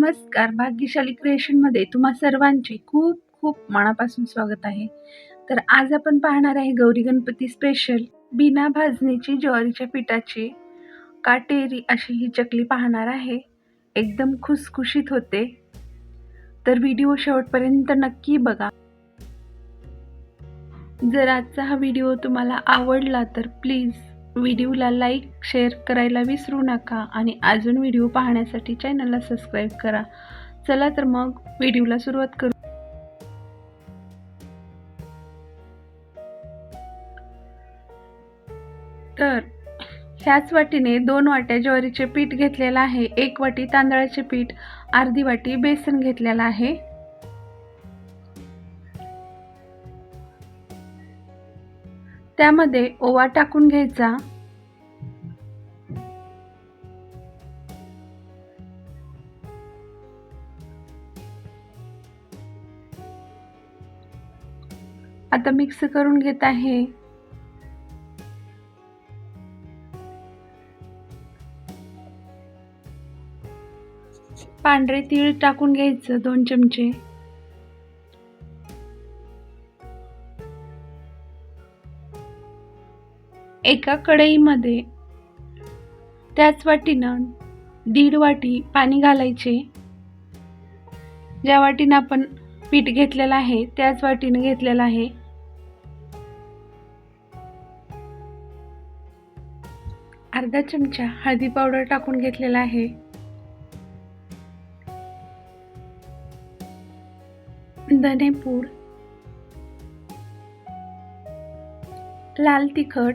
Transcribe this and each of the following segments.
नमस्कार. भाग्यशाली क्रिएशनमध्ये तुम्हा सर्वांचे खूप खूप मनापासून स्वागत आहे. तर आज आपण पाहणार आहे गौरी गणपती स्पेशल बिना भाजणीची ज्वारीच्या पिठाची काटेरी अशी ही चकली पाहणार आहे. एकदम खुसखुशीत होते. तर व्हिडिओ शेवटपर्यंत नक्की बघा. जर आजचा हा व्हिडिओ तुम्हाला आवडला तर प्लीज व्हिडिओला लाईक शेअर करायला विसरू नका आणि अजून व्हिडिओ पाहण्यासाठी चॅनलला सबस्क्राईब करा. चला तर मग व्हिडिओला सुरुवात करू. तर ह्याच वाटीने दोन वाट्या ज्वारीचे पीठ घेतलेलं आहे. एक वाटी तांदळाचे पीठ अर्धी वाटी बेसन घेतलेलं आहे. त्यामध्ये ओवा टाकून घ्यायचा. आता मिक्स करून घेत आहे. पांढरे तीळ टाकून घ्यायचं दोन चमचे. एका कढईमध्ये त्याच वाटीनं दीड वाटी पाणी घालायचे. ज्या वाटीनं आपण पीठ घेतलेलं आहे त्याच वाटीनं घेतलेलं आहे. अर्धा चमचा हळदी पावडर टाकून घेतलेला आहे. धनेपूड लाल तिखट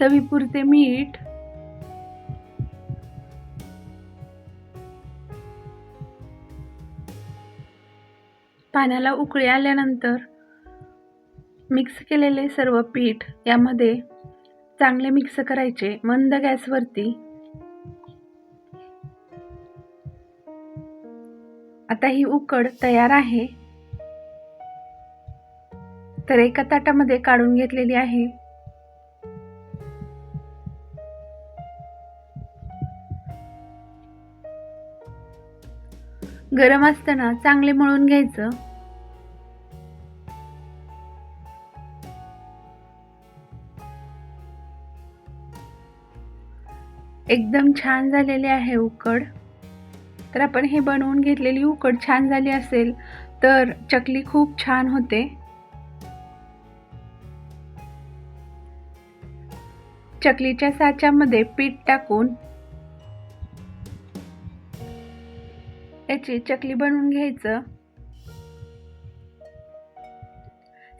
चवीपुरते मीठ. पाण्याला उकळी आल्यानंतर मिक्स केलेले सर्व पीठ यामध्ये चांगले मिक्स करायचे. मंद गॅसवरती. आता ही उकड तयार आहे. तर एका ताटामध्ये काढून घेतलेली आहे. गरम असताना चांगले मळून घ्यायचं. एकदम छान झालेले आहे उकड. तर आपण हे बनवून घेतलेली उकड छान झाली असेल तर चकली खूप छान होते. चकलीच्या साच्यामध्ये पीठ टाकून याची चकली बनवून घ्यायचं.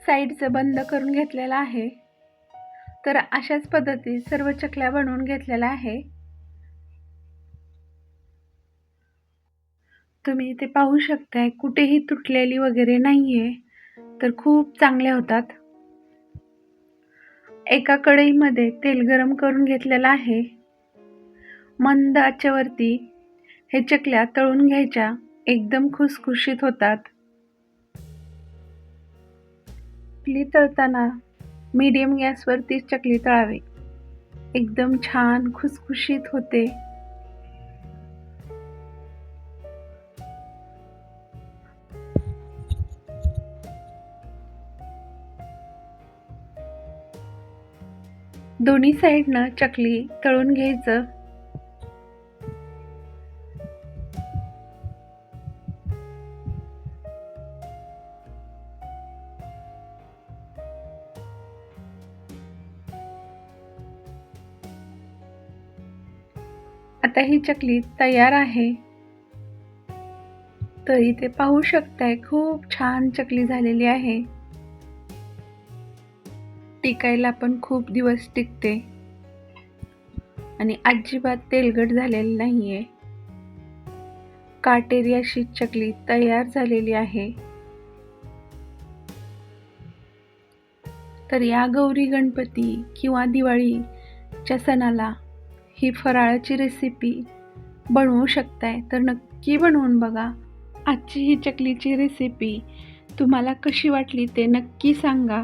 साईडचं बंद करून घेतलेलं आहे. तर अशाच पद्धतीत सर्व चकल्या बनवून घेतलेल्या आहे. तुम्ही इथे पाहू शकताय कुठेही तुटलेली वगैरे नाहीये तर खूप चांगल्या होतात. एका कढईमध्ये तेल गरम करून घेतलेलं आहे. मंद आचेवरती हे चकल्या तळून घ्यायच्या. एकदम खुसखुशीत होतात. चकली तळताना मीडियम गॅसवरतीच चकली तळावी. एकदम छान खुसखुशीत होते. दोन्ही साईडनं चकली तळून घ्यायचं. आता ही चकली तयार आहे. तर इथे पाहू शकताय खूप छान चकली झालेली आहे. टिकायला पण खूप दिवस टिकते. आणि अजिबात तेलगट झालेली नाहीये. काटेरी अशी चकली तयार झालेली आहे. तर या गौरी गणपती किंवा दिवाळीच्या सणाला ही फराळाची रेसिपी बनवू शकताय तर नक्की बनवून बघा. आजची ही चकलीची रेसिपी तुम्हाला कशी वाटली ते नक्की सांगा.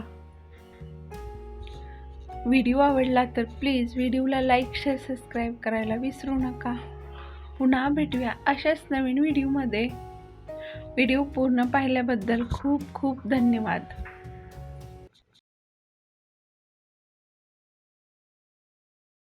व्हिडिओ आवडला तर प्लीज व्हिडिओला लाईक शेअर सबस्क्राईब करायला विसरू नका. पुन्हा भेटूया अशाच नवीन व्हिडिओमध्ये. व्हिडिओ पूर्ण पाहिल्याबद्दल खूप खूप धन्यवाद.